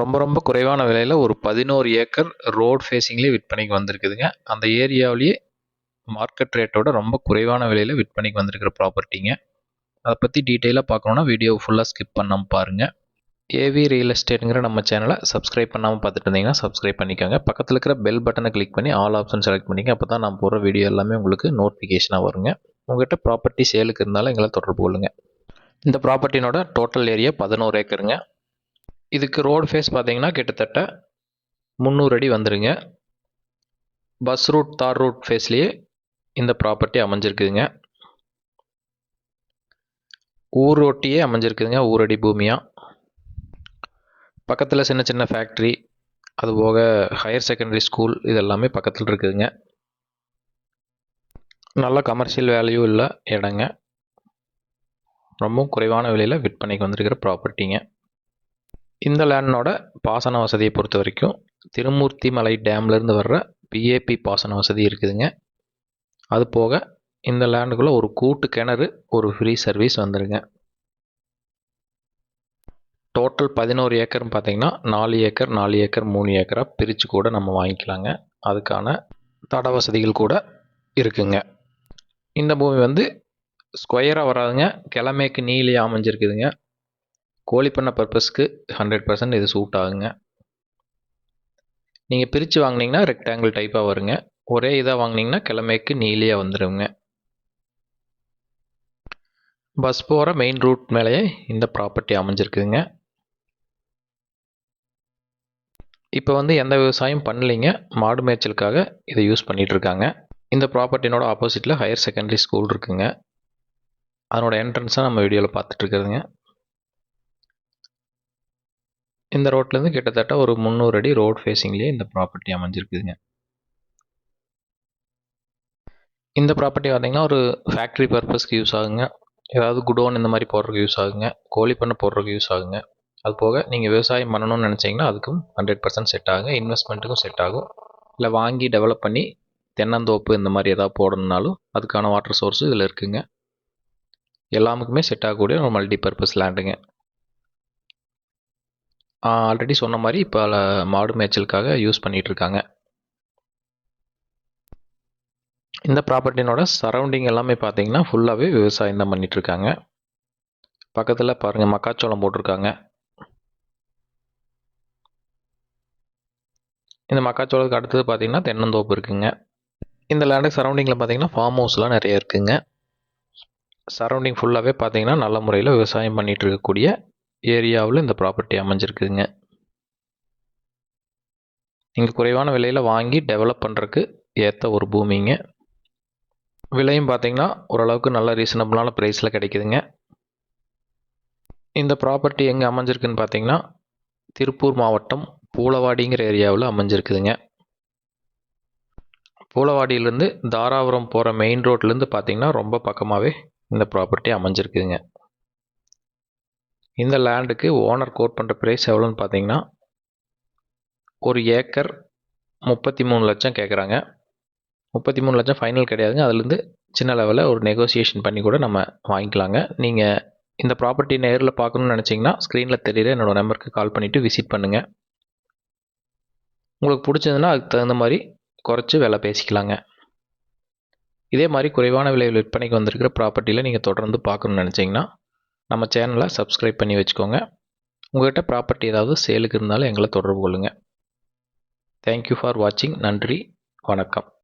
ரொம்ப ரொம்ப குறைவான விலையில் ஒரு பதினோரு ஏக்கர் ரோட் ஃபேஸிங்லேயே விற்பனைக்கு வந்திருக்குதுங்க. அந்த ஏரியாவிலேயே மார்க்கெட் ரேட்டோட ரொம்ப குறைவான விலையில் விற்பனைக்கு வந்திருக்கிற ப்ராப்பர்ட்டிங்க அதை பற்றி டீட்டெயிலாக பார்க்கணுன்னா வீடியோ ஃபுல்லாக ஸ்கிப் பண்ணாமல் பாருங்கள் ஏவி ரியல் எஸ்டேட்டுங்கிற நம்ம சேனலை சப்ஸ்கிரைப் பண்ணாமல் பார்த்துட்டு இருந்தீங்கன்னா சப்ஸ்கிரைப் பண்ணிக்கோங்க. பக்கத்தில் இருக்கிற பெல் பட்டனை கிளிக் பண்ணி ஆல் ஆப்ஷன் செலக்ட் பண்ணிக்க அப்போ தான் நான் போடுற வீடியோ எல்லாமே உங்களுக்கு நோட்டிஃபிகேஷனாக வருங்க. உங்கள்கிட்ட ப்ராப்பர்ட்டி சேலுக்கு இருந்தாலும் எங்களை தொடர்பு கொள்ளுங்கள் இந்த ப்ராப்பர்ட்டினோட டோட்டல் ஏரியா பதினோரு ஏக்கருங்க. இதுக்கு ரோடு ஃபேஸ் பார்த்தீங்கன்னா கிட்டத்தட்ட முந்நூறு அடி வந்துடுங்க பஸ் ரூட் தார் ரூட் ஃபேஸ்லேயே இந்த ப்ராப்பர்ட்டி அமைஞ்சிருக்குதுங்க. ஊர் ரோட்டியே அமைஞ்சிருக்குதுங்க ஊரடி பூமியாக பக்கத்தில் சின்ன சின்ன ஃபேக்ட்ரி அதுபோக ஹையர் செகண்டரி ஸ்கூல் இது எல்லாமே பக்கத்தில் இருக்குதுங்க. நல்ல கமர்ஷியல் வேல்யூ இல்லை இடங்க. ரொம்பவும் குறைவான விலையில் விற்பனைக்கு வந்திருக்கிற ப்ராப்பர்ட்டிங்க இந்த லேண்டோட பாசன வசதியை பொறுத்த வரைக்கும் திருமூர்த்தி மலை டேம்லேருந்து வர்ற பிஏபி பாசன வசதி இருக்குதுங்க. அது போக இந்த லேண்டுக்குள்ளே ஒரு கூட்டு கிணறு ஒரு ஃப்ரீ சர்வீஸ் வந்துடுங்க டோட்டல் பதினோரு ஏக்கர்னு பார்த்தீங்கன்னா நாலு ஏக்கர் நாலு ஏக்கர் மூணு ஏக்கராக பிரித்து கூட நம்ம வாங்கிக்கலாங்க. அதுக்கான தட வசதிகள் கூட இருக்குங்க. இந்த பூமி வந்து ஸ்கொயராக வராதுங்க. கிழமைக்கு நீலி அமைஞ்சிருக்குதுங்க. கோழி பண்ண பர்பஸ்க்கு ஹண்ட்ரட் பர்சன்ட் இது சூட் ஆகுங்க. நீங்கள் பிரித்து வாங்கினீங்கன்னா ரெக்டாங்கிள் டைப்பாக வருங்க. ஒரே இதாக வாங்கினீங்கன்னா கிழமைக்கு நீலியாக வந்துடுங்க பஸ் போகிற மெயின் ரூட் மேலேயே இந்த ப்ராப்பர்ட்டி அமைஞ்சிருக்குதுங்க. இப்போ வந்து எந்த விவசாயம் பண்ணலைங்க. மாடு மேய்ச்சலுக்காக இதை யூஸ் பண்ணிகிட்ருக்காங்க இந்த ப்ராப்பர்ட்டினோட ஆப்போசிட்டில் ஹையர் செகண்டரி ஸ்கூல் இருக்குங்க. அதனோட என்ட்ரன்ஸாக நம்ம வீடியோவில் பார்த்துட்ருக்குறதுங்க இந்த ரோட்லேருந்து கிட்டத்தட்ட ஒரு முந்நூறு அடி ரோட் ஃபேஸிங்லேயே இந்த ப்ராப்பர்ட்டி அமைஞ்சிருக்குதுங்க. இந்த ப்ராப்பர்ட்டி பார்த்தீங்கன்னா ஒரு ஃபேக்ட்ரி பர்பஸ்க்கு யூஸ் ஆகுங்க. ஏதாவது குடோன் இந்த மாதிரி போடுறதுக்கு யூஸ் ஆகுங்க. கோழி பண்ணை போடுறதுக்கு யூஸ் ஆகுங்க. அது போக நீங்கள் விவசாயம் பண்ணணும்னு நினச்சிங்கன்னா அதுக்கும் ஹண்ட்ரட் பர்சன்ட் செட் ஆகுங்க. இன்வெஸ்ட்மெண்ட்டுக்கும் செட் ஆகும். இல்லை வாங்கி டெவலப் பண்ணி தென்னந்தோப்பு இந்த மாதிரி ஏதாவது போடணுன்னாலும் அதுக்கான வாட்டர் சோர்ஸு இதில் இருக்குங்க. எல்லாமுக்குமே செட் ஆகக்கூடிய ஒரு மல்டி பர்பஸ் லேண்டுங்க ஆல்ரெடி சொன்ன மாதிரி இப்போ மாடு மேய்ச்சலுக்காக யூஸ் பண்ணிகிட்ருக்காங்க இந்த ப்ராப்பர்ட்டினோட சரௌண்டிங் எல்லாமே பார்த்தீங்கன்னா ஃபுல்லாகவே விவசாயம் தான் பண்ணிகிட்ருக்காங்க பக்கத்தில் பாருங்கள் மக்காச்சோளம் போட்டிருக்காங்க. இந்த மக்காச்சோளத்துக்கு அடுத்தது பார்த்தீங்கன்னா தென்னந்தோப்பு இருக்குங்க. இந்த லேண்டுக்கு சரௌண்டிங்கில் பார்த்தீங்கன்னா ஃபார்ம் ஹவுஸ்லாம் நிறைய இருக்குங்க. சரௌண்டிங் ஃபுல்லாகவே பார்த்தீங்கன்னா நல்ல முறையில் விவசாயம் பண்ணிகிட்டு இருக்கக்கூடிய ஏரியாவில் இந்த ப்ராப்பர்ட்டி அமைஞ்சிருக்குதுங்க. நீங்கள் குறைவான விலையில் வாங்கி டெவலப் பண்ணுறக்கு ஏற்ற ஒரு பூமிங்க. விலையும் பார்த்தீங்கன்னா ஓரளவுக்கு நல்ல ரீசனபிளான ப்ரைஸில் கிடைக்குதுங்க. இந்த ப்ராப்பர்ட்டி எங்கே அமைஞ்சிருக்குன்னு பார்த்தீங்கன்னா திருப்பூர் மாவட்டம் பூலவாடிங்கிற ஏரியாவில் அமைஞ்சிருக்குதுங்க. பூலவாடியிலேருந்து தாராபுரம் போகிற மெயின் ரோட்லேருந்து பார்த்தீங்கன்னா ரொம்ப பக்கமாகவே இந்த ப்ராப்பர்ட்டி அமைஞ்சிருக்குதுங்க. இந்த லேண்டுக்கு ஓனர் கோட் பண்ணுற ப்ரைஸ் எவ்வளோன்னு பார்த்தீங்கன்னா ஒரு ஏக்கர் முப்பத்தி மூணு லட்சம் கேட்குறாங்க முப்பத்தி மூணு லட்சம் ஃபைனல் கிடையாதுங்க. அதுலேருந்து சின்ன லெவலில் ஒரு நெகோசியேஷன் பண்ணி கூட நம்ம வாங்கிக்கலாங்க. நீங்கள் இந்த ப்ராப்பர்ட்டி நேரில் பார்க்கணுன்னு நினச்சிங்கன்னா ஸ்க்ரீனில் தெரியுற என்னோடய நம்பருக்கு கால் பண்ணிவிட்டு விசிட் பண்ணுங்கள் உங்களுக்கு பிடிச்சதுன்னா அதுக்கு தகுந்த மாதிரி குறைச்சி விலை பேசிக்கலாங்க. இதே மாதிரி குறைவான விலையில் விற்பனைக்கு வந்திருக்கிற ப்ராப்பர்ட்டியில் நீங்கள் தொடர்ந்து பார்க்கணுன்னு நினச்சிங்கன்னா நம்ம சேனலை சப்ஸ்கிரைப் பண்ணி வச்சுக்கோங்க. உங்கள்கிட்ட ப்ராப்பர்ட்டி ஏதாவது சேலுக்கு இருந்தாலும் எங்களை தொடர்பு கொள்ளுங்கள் தேங்க்யூ ஃபார் வாட்சிங் நன்றி. வணக்கம்.